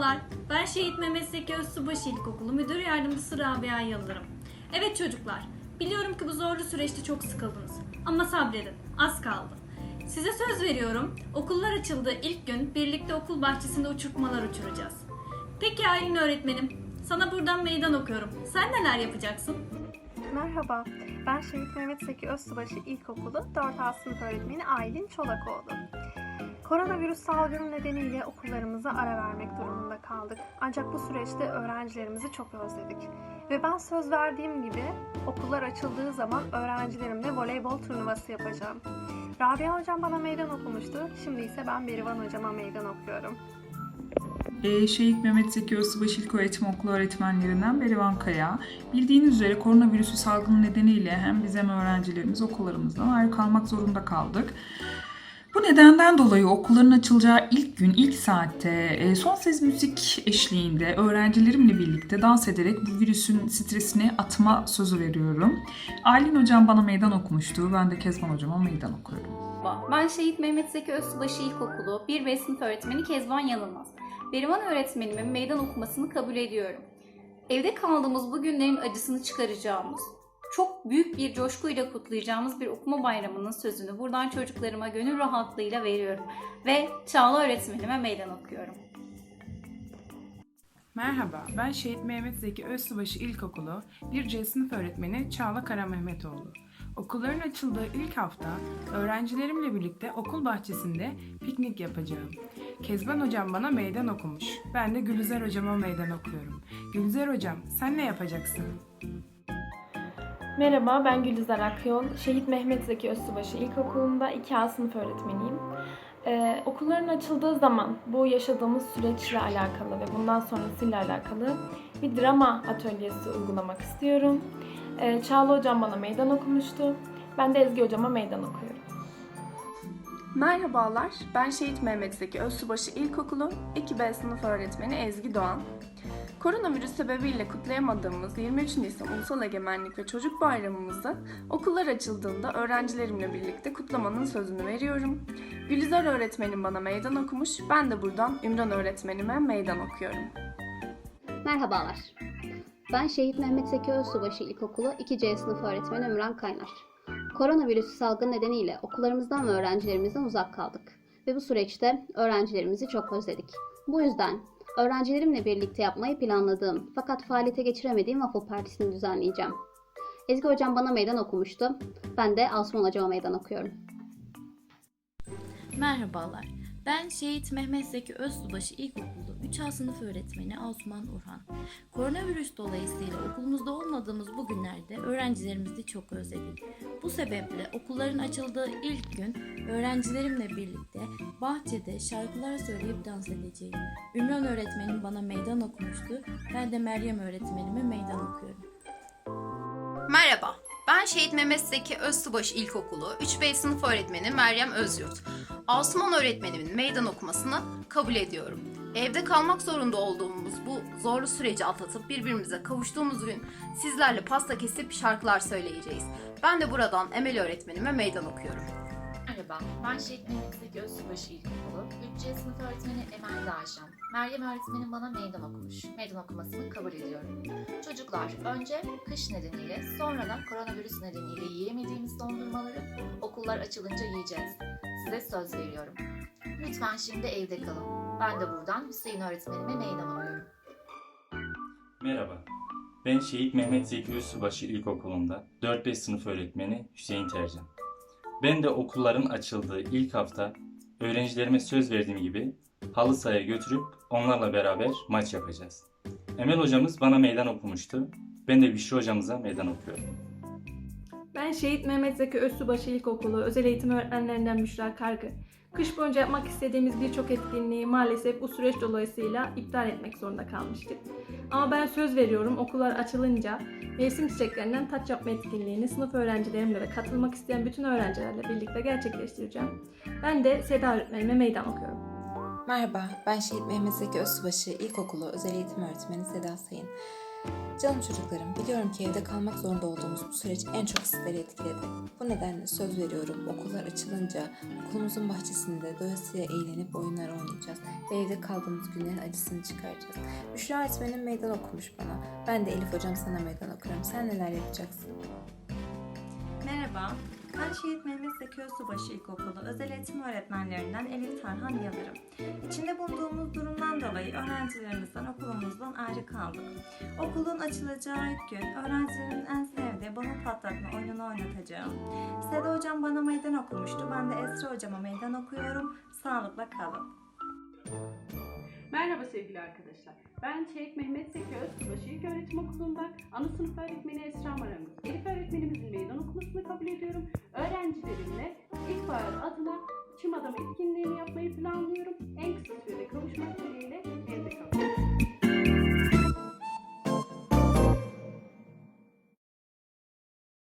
Merhabalar, ben Şehit Mehmet Zeki Özsubaşı İlkokulu Müdür Yardımcısı Rabia Yıldırım. Evet çocuklar, biliyorum ki bu zorlu süreçte çok sıkıldınız. Ama sabredin, az kaldı. Size söz veriyorum, okullar açıldığı ilk gün birlikte okul bahçesinde uçurtmalar uçuracağız. Peki Aylin öğretmenim, sana buradan meydan okuyorum. Sen neler yapacaksın? Merhaba, ben Şehit Mehmet Zeki Özsubaşı İlkokulu 4A sınıf öğretmeni Aylin Çolakoğlu. Koronavirüs salgını nedeniyle okullarımıza ara vermek durumunda kaldık. Ancak bu süreçte öğrencilerimizi çok özledik. Ve ben söz verdiğim gibi okullar açıldığı zaman öğrencilerimle voleybol turnuvası yapacağım. Rabia hocam bana meydan okumuştu. Şimdi ise ben Berivan hocama meydan okuyorum. Ee, Şehit Mehmet Zeki Özsubaşı İlköğretim Okulu öğretmenlerinden Berivan Kaya. Bildiğiniz üzere koronavirüsü salgını nedeniyle hem biz öğrencilerimiz okullarımızdan ayrı kalmak zorunda kaldık. Bu nedenden dolayı okulların açılacağı ilk gün, ilk saatte e, son ses müzik eşliğinde öğrencilerimle birlikte dans ederek bu virüsün stresini atma sözü veriyorum. Aylin hocam bana meydan okumuştu. Ben de Kezban hocama meydan okuyorum. Ben Şehit Mehmet Zeki Özsubaşı İlkokulu 1 ve sınıf öğretmeni Kezban Yanılmaz. Berivan öğretmenimin meydan okumasını kabul ediyorum. Evde kaldığımız bu günlerin acısını çıkaracağımız, çok büyük bir coşkuyla kutlayacağımız bir okuma bayramının sözünü buradan çocuklarıma gönül rahatlığıyla veriyorum. Ve Çağla öğretmenime meydan okuyorum. Merhaba, ben Şehit Mehmet Zeki Özsubaşı İlkokulu 1C sınıf öğretmeni Çağla Kara Mehmetoğlu. Okulların açıldığı ilk hafta öğrencilerimle birlikte okul bahçesinde piknik yapacağım. Kezban hocam bana meydan okumuş. Ben de Gülüzer hocama meydan okuyorum. Gülüzer hocam sen ne yapacaksın? Merhaba, ben Gülizar Akyol. Şehit Mehmet Zeki Özsubaşı İlkokulu'nda 2A sınıf öğretmeniyim. Ee, okulların açıldığı zaman bu yaşadığımız süreçle alakalı ve bundan sonrasıyla alakalı bir drama atölyesi uygulamak istiyorum. Ee, Çağla Hocam bana meydan okumuştu. Ben de Ezgi Hocama meydan okuyorum. Merhabalar, ben Şehit Mehmet Zeki Özsubaşı İlkokulu 2B sınıf öğretmeni Ezgi Doğan. Koronavirüs sebebiyle kutlayamadığımız 23 Nisan Ulusal Egemenlik ve Çocuk Bayramımızı okullar açıldığında öğrencilerimle birlikte kutlamanın sözünü veriyorum. Gülizar öğretmenim bana meydan okumuş, ben de buradan Ümran öğretmenime meydan okuyorum. Merhabalar. Ben Şehit Mehmet Zeki Özsubaşı İlkokulu 2C sınıf öğretmeni Ümran Kaynar. Koronavirüsü salgın nedeniyle okullarımızdan ve öğrencilerimizden uzak kaldık. Ve bu süreçte öğrencilerimizi çok özledik. Bu yüzden öğrencilerimle birlikte yapmayı planladığım fakat faaliyete geçiremediğim waffle partisini düzenleyeceğim. Ezgi hocam bana meydan okumuştu. Ben de Asuman hocama meydan okuyorum. Merhabalar. Ben Şehit Mehmet Zeki Özsubaşı İlkokulu 3A sınıf öğretmeni Asuman Urhan. Koronavirüs dolayısıyla okulumuzda öğrencilerimizi çok özledik. Bu sebeple okulların açıldığı ilk gün öğrencilerimle birlikte bahçede şarkılar söyleyip dans edeceğim. Ümran öğretmenim bana meydan okumuştu. Ben de Meryem öğretmenime meydan okuyorum. Merhaba, ben Şehit Mehmet Zeki İlkokulu 3B sınıf öğretmeni Meryem Özyurt. Asuman öğretmenimin meydan okumasını kabul ediyorum. Evde kalmak zorunda olduğumuz bu zorlu süreci atlatıp birbirimize kavuştuğumuz gün sizlerle pasta kesip şarkılar söyleyeceğiz. Ben de buradan Emel öğretmenime meydan okuyorum. Merhaba, ben Şehit Mehmet Özsubaşı İlkokulu 3C sınıf öğretmeni Emel Dağşan. Meryem öğretmenim bana meydan okumuş. Meydan okumasını kabul ediyorum. Çocuklar, önce kış nedeniyle, sonra da koronavirüs nedeniyle yiyemediğimiz dondurmaları okullar açılınca yiyeceğiz. Size söz veriyorum. Lütfen şimdi evde kalın. Ben de buradan Hüseyin öğretmenime meydan okuyorum. Merhaba. Ben Şehit Mehmet Zeki Özsubaşı İlkokulu'nda 4-5 sınıf öğretmeni Hüseyin Tercan. Ben de okulların açıldığı ilk hafta öğrencilerime söz verdiğim gibi halı sahaya götürüp onlarla beraber maç yapacağız. Emel hocamız bana meydan okumuştu. Ben de Büşra hocamıza meydan okuyorum. Ben Şehit Mehmet Zeki Özsubaşı İlkokulu özel eğitim öğretmenlerinden Büşra Kargı. Kış boyunca yapmak istediğimiz birçok etkinliği maalesef bu süreç dolayısıyla iptal etmek zorunda kalmıştık. Ama ben söz veriyorum okullar açılınca mevsim çiçeklerinden taç yapma etkinliğini sınıf öğrencilerimle ve katılmak isteyen bütün öğrencilerle birlikte gerçekleştireceğim. Ben de Seda öğretmenime meydan okuyorum. Merhaba, ben Şehit Mehmet Zeki Özsubaşı İlkokulu Özel Eğitim Öğretmeni Seda Sayın. Canım çocuklarım, biliyorum ki evde kalmak zorunda olduğumuz bu süreç en çok sizleri etkiledi. Bu nedenle söz veriyorum okullar açılınca okulumuzun bahçesinde doyasıya eğlenip oyunlar oynayacağız ve evde kaldığımız günlerin acısını çıkaracağız. Büşra öğretmenim meydan okumuş bana. Ben de Elif hocam sana meydan okurum. Sen neler yapacaksın? Merhaba, ben Şehit Mehmet Zeki Özsubaşı İlkokulu Özel Eğitim Öğretmenlerinden Elif Tarhan Yıldırım. İçinde bulunduğumuz durumdan dolayı öğrencilerimizden okulumuzdan ayrı kaldık. Okulun açılacağı ilk gün öğrencilerimin en sevdiği balon patlatma oyununu oynatacağım. Seda Hocam bana meydan okumuştu, ben de Esra Hocama meydan okuyorum. Sağlıkla kalın. Merhaba sevgili arkadaşlar. Ben Şehit Mehmet Zeki Özsubaşı İlk Öğretim Okulu'ndan ana sınıf öğretmeni Esra Marangoz. Elif öğretmenimizin meydan okumasını kabul ediyorum. Öğrencilerimle ilkbahar adına çim adamı etkinliğini yapmayı planlıyorum. En kısa sürede kavuşmak dileğiyle.